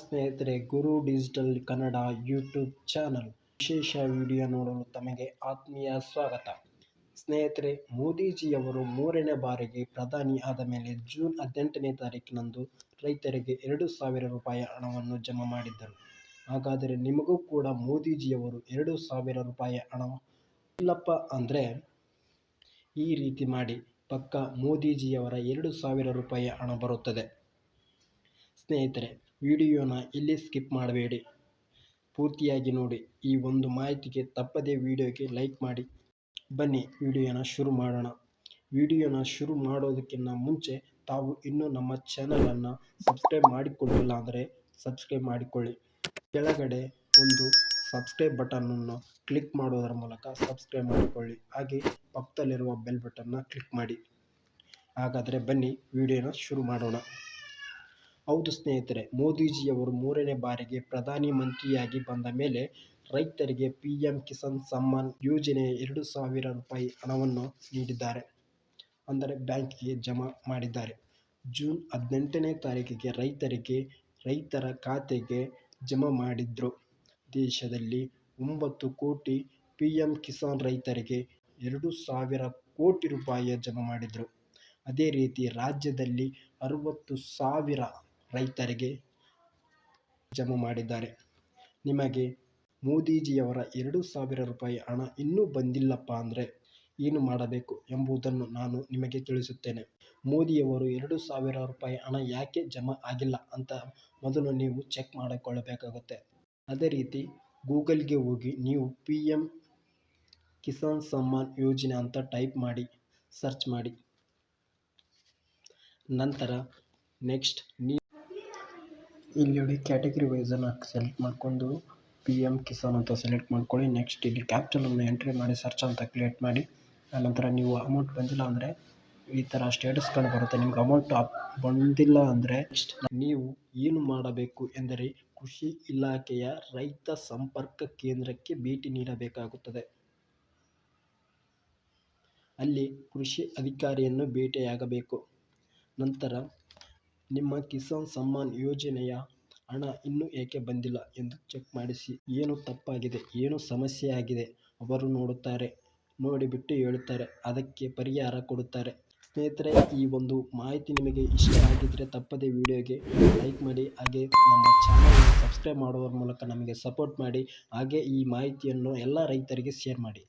ಸ್ನೇಹಿತರೆ, Guru digital Kannada YouTube channel. ವಿಶೇಷ video ನೋಡಲು ತಮಗೆ ಆತ್ಮೀಯ ಸ್ವಾಗತ. ಸ್ನೇಹಿತರೆ, ಮೋದಿಜಿಯವರು ಮೂರನೇ ಬಾರಿಗೆ ಪ್ರಧಾನಿ ಆದ ಮೇಲೆ ಜೂನ್ ಹದಿನೆಂಟನೇ ತಾರೀಕಿನಂದು ರೈತರಿಗೆ ಎರಡು ಸಾವಿರ ರೂಪಾಯಿ ಹಣವನ್ನು ಜಮಾ ಮಾಡಿದ್ದರು. ಹಾಗಾದರೆ ನಿಮಗೂ ಕೂಡ ಮೋದಿಜಿಯವರು ಎರಡು ಸಾವಿರ ರೂಪಾಯಿ ಹಣ ಇಲ್ಲಪ್ಪ ಅಂದರೆ? ಈ ರೀತಿ ಮಾಡಿ ಪಕ್ಕ ಮೋದಿಜಿಯವರ ಎರಡು ಸಾವಿರ ರೂಪಾಯಿ ಹಣ ಬರುತ್ತದೆ. ಸ್ನೇಹಿತರೆ ವಿಡಿಯೋನ ಇಲ್ಲಿ ಸ್ಕಿಪ್ ಮಾಡಬೇಡಿ. ಪೂರ್ತಿಯಾಗಿ ನೋಡಿ. ಈ ಒಂದು ಮಾಹಿತಿಗೆ ತಪ್ಪದೇ ವಿಡಿಯೋಗೆ ಲೈಕ್ ಮಾಡಿ. ಬನ್ನಿ ವಿಡಿಯೋನ ಶುರು ಮಾಡೋಣ. ವಿಡಿಯೋನ ಶುರು ಮಾಡೋದಕ್ಕಿಂತ ಮುಂಚೆ ತಾವು ಇನ್ನೂ ನಮ್ಮ ಚಾನಲನ್ನು ಸಬ್ಸ್ಕ್ರೈಬ್ ಮಾಡಿಕೊಂಡಿಲ್ಲ ಅಂದರೆ ಸಬ್ಸ್ಕ್ರೈಬ್ ಮಾಡಿಕೊಳ್ಳಿ. ಕೆಳಗಡೆ ಒಂದು ಸಬ್ಸ್ಕ್ರೈಬ್ ಬಟನನ್ನು ಕ್ಲಿಕ್ ಮಾಡೋದರ ಮೂಲಕ ಸಬ್ಸ್ಕ್ರೈಬ್ ಮಾಡಿಕೊಳ್ಳಿ. ಹಾಗೆ ಪಕ್ಕದಲ್ಲಿರುವ ಬೆಲ್ ಬಟನ್ನ ಕ್ಲಿಕ್ ಮಾಡಿ. ಹಾಗಾದರೆ ಬನ್ನಿ ವಿಡಿಯೋನ ಶುರು ಮಾಡೋಣ. ಹೌದು ಸ್ನೇಹಿತರೆ ಮೋದಿಜಿಯವರು ಮೂರನೇ ಬಾರಿಗೆ ಪ್ರಧಾನಿ ಮಂತ್ರಿಯಾಗಿ ಬಂದ ಮೇಲೆ ರೈತರಿಗೆ ಪಿ ಎಂ ಕಿಸಾನ್ ಸಮ್ಮಾನ್ ಯೋಜನೆಯ ಎರಡು ಸಾವಿರ ರೂಪಾಯಿ ಹಣವನ್ನು ನೀಡಿದ್ದಾರೆ ಅಂದರೆ ಬ್ಯಾಂಕಿಗೆ ಜಮಾ ಮಾಡಿದ್ದಾರೆ. ಜೂನ್ ಹದಿನೆಂಟನೇ ತಾರೀಕಿಗೆ ರೈತರಿಗೆ, ರೈತರ ಖಾತೆಗೆ ಜಮಾ ಮಾಡಿದ್ರು. ದೇಶದಲ್ಲಿ ಒಂಬತ್ತು ಕೋಟಿ ಪಿ ಎಂ ಕಿಸಾನ್ ರೈತರಿಗೆ ಎರಡು ಸಾವಿರ ಕೋಟಿ ರೂಪಾಯಿಯ ಜಮಾ ಮಾಡಿದರು. ಅದೇ ರೀತಿ ರಾಜ್ಯದಲ್ಲಿ ಅರುವತ್ತು ಸಾವಿರ ರೈತರಿಗೆ ಜಮಾ ಮಾಡಿದ್ದಾರೆ. ನಿಮಗೆ ಮೋದಿಜಿಯವರ ಎರಡು ಸಾವಿರ ರೂಪಾಯಿ ಹಣ ಇನ್ನೂ ಬಂದಿಲ್ಲಪ್ಪ ಅಂದರೆ ಏನು ಮಾಡಬೇಕು ಎಂಬುದನ್ನು ನಾನು ನಿಮಗೆ ತಿಳಿಸುತ್ತೇನೆ. ಮೋದಿಯವರು ಎರಡು ಸಾವಿರ ರೂಪಾಯಿ ಹಣ ಯಾಕೆ ಜಮಾ ಆಗಿಲ್ಲ ಅಂತ ಮೊದಲು ನೀವು ಚೆಕ್ ಮಾಡಿಕೊಳ್ಳಬೇಕಾಗುತ್ತೆ. ಅದೇ ರೀತಿ ಗೂಗಲ್ಗೆ ಹೋಗಿ ನೀವು ಪಿ ಎಂ ಕಿಸಾನ್ ಸಮ್ಮಾನ್ ಯೋಜನೆ ಅಂತ ಟೈಪ್ ಮಾಡಿ, ಸರ್ಚ್ ಮಾಡಿ. ನಂತರ ನೆಕ್ಸ್ಟ್ ನೀ ಇಲ್ಲಿ ನೋಡಿ ಕ್ಯಾಟಗರಿ ವೈಸನ್ನು ಸೆಲೆಕ್ಟ್ ಮಾಡಿಕೊಂಡು ಪಿ ಎಂ ಕಿಸಾನ್ ಅಂತ ಸೆಲೆಕ್ಟ್ ಮಾಡ್ಕೊಳ್ಳಿ. ನೆಕ್ಸ್ಟ್ ಇಲ್ಲಿ ಕ್ಯಾಪ್ಚಲನ್ನು ಎಂಟ್ರಿ ಮಾಡಿ ಸರ್ಚ್ ಅಂತ ಕ್ರಿಯೇಟ್ ಮಾಡಿ. ಆನಂತರ ನೀವು ಅಮೌಂಟ್ ಬಂದಿಲ್ಲ ಅಂದರೆ ಈ ಥರ ಸ್ಟೇಟಸ್ ಕಂಡು ಬರುತ್ತೆ. ನಿಮ್ಗೆ ಅಮೌಂಟ್ ಬಂದಿಲ್ಲ ಅಂದರೆ ನೀವು ಏನು ಮಾಡಬೇಕು ಎಂದರೆ ಕೃಷಿ ಇಲಾಖೆಯ ರೈತ ಸಂಪರ್ಕ ಕೇಂದ್ರಕ್ಕೆ ಭೇಟಿ ನೀಡಬೇಕಾಗುತ್ತದೆ. ಅಲ್ಲಿ ಕೃಷಿ ಅಧಿಕಾರಿಯನ್ನು ಭೇಟಿಯಾಗಬೇಕು. ನಂತರ ನಿಮ್ಮ ಕಿಸಾನ್ ಸಮ್ಮಾನ್ ಯೋಜನೆಯ ಹಣ ಇನ್ನೂ ಏಕೆ ಬಂದಿಲ್ಲ ಎಂದು ಚೆಕ್ ಮಾಡಿಸಿ. ಏನು ತಪ್ಪಾಗಿದೆ, ಏನು ಸಮಸ್ಯೆ ಆಗಿದೆ ಅವರು ನೋಡುತ್ತಾರೆ, ನೋಡಿಬಿಟ್ಟು ಹೇಳುತ್ತಾರೆ, ಅದಕ್ಕೆ ಪರಿಹಾರ ಕೊಡುತ್ತಾರೆ. ಸ್ನೇಹಿತರೆ, ಈ ಒಂದು ಮಾಹಿತಿ ನಿಮಗೆ ಇಷ್ಟ ಆಗಿದ್ದರೆ ತಪ್ಪದೆ ವಿಡಿಯೋಗೆ ಲೈಕ್ ಮಾಡಿ, ಹಾಗೆ ನಮ್ಮ ಚಾನಲ್ನ ಸಬ್ಸ್ಕ್ರೈಬ್ ಮಾಡುವ ಮೂಲಕ ನಮಗೆ ಸಪೋರ್ಟ್ ಮಾಡಿ, ಹಾಗೆ ಈ ಮಾಹಿತಿಯನ್ನು ಎಲ್ಲ ರೈತರಿಗೆ ಶೇರ್ ಮಾಡಿ.